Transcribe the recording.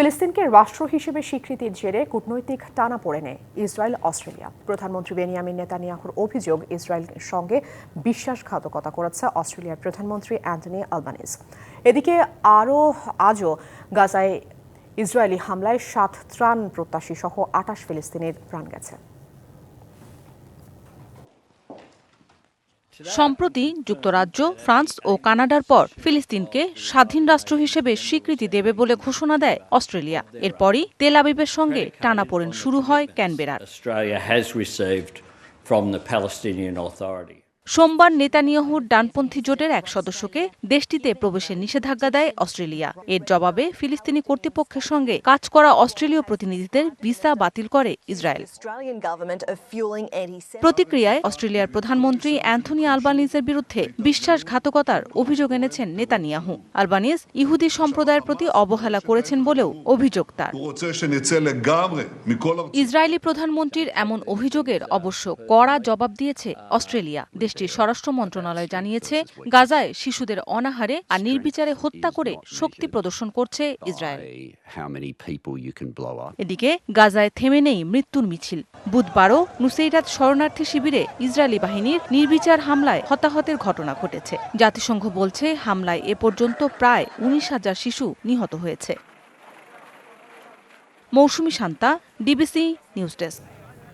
ফিলিস্তিনকে রাষ্ট্র হিসেবে স্বীকৃতির জেরে কূটনৈতিক টানা পড়েনে ইসরায়েল, অস্ট্রেলিয়া। প্রধানমন্ত্রী বেনিয়ামিন নেতানিয়াহুর অভিযোগ ইসরায়েলের সঙ্গে বিশ্বাসঘাতকতা করেছে অস্ট্রেলিয়ার প্রধানমন্ত্রী অ্যান্টনি আলবানিজ এদিকে আরও, আজও গাজায় ইসরায়েলি হামলায় সাত ত্রাণ প্রত্যাশী সহ আটাশ ফিলিস্তিনের প্রাণ গেছে। সম্প্রতি যুক্তরাজ্য, ফ্রান্স ও কানাডার পর ফিলিস্তিনকে স্বাধীন রাষ্ট্র হিসেবে স্বীকৃতি দেবে বলে ঘোষণা দেয় অস্ট্রেলিয়া। এরপরই তেল আবিবের সঙ্গে টানাপোড়েন শুরু হয় ক্যানবেরার। সোমবার নেতানিয়াহুর ডানপন্থী জোটের এক সদস্যকে দেশটিতে প্রবেশের নিষেধাজ্ঞা দেয় অস্ট্রেলিয়া। এর জবাবে ফিলিস্তিনি কর্তৃপক্ষের সঙ্গে কাজ করা অস্ট্রেলীয় প্রতিনিধিদের ভিসা বাতিল করে ইসরায়েল। প্রতিক্রিয়ায় অস্ট্রেলিয়ার প্রধানমন্ত্রী অ্যান্থনি আলবানিজের বিরুদ্ধে বিশ্বাসঘাতকতার অভিযোগ এনেছেন নেতানিয়াহু। আলবানিজ ইহুদি সম্প্রদায়ের প্রতি অবহেলা করেছেন বলেও অভিযোগ তার। ইসরায়েলি প্রধানমন্ত্রীর এমন অভিযোগের অবশ্য কড়া জবাব দিয়েছে অস্ট্রেলিয়া। দেশ দেশটির স্বরাষ্ট্র মন্ত্রণালয় জানিয়েছে, গাজায় শিশুদের অনাহারে আর নির্বিচারে হত্যা করে শক্তি প্রদর্শন করছে ইসরায়েল. এদিকে, গাজায় থেমে নেই মৃত্যুর মিছিল। বুধবারও নুসেইরাত শরণার্থী শিবিরে ইসরায়েলি বাহিনীর নির্বিচার হামলায় হতাহতের ঘটনা ঘটেছে। জাতিসংঘ বলছে, হামলায় এ পর্যন্ত প্রায় উনিশ হাজার শিশু নিহত হয়েছে। Mousumi Shanta, DBC news desk.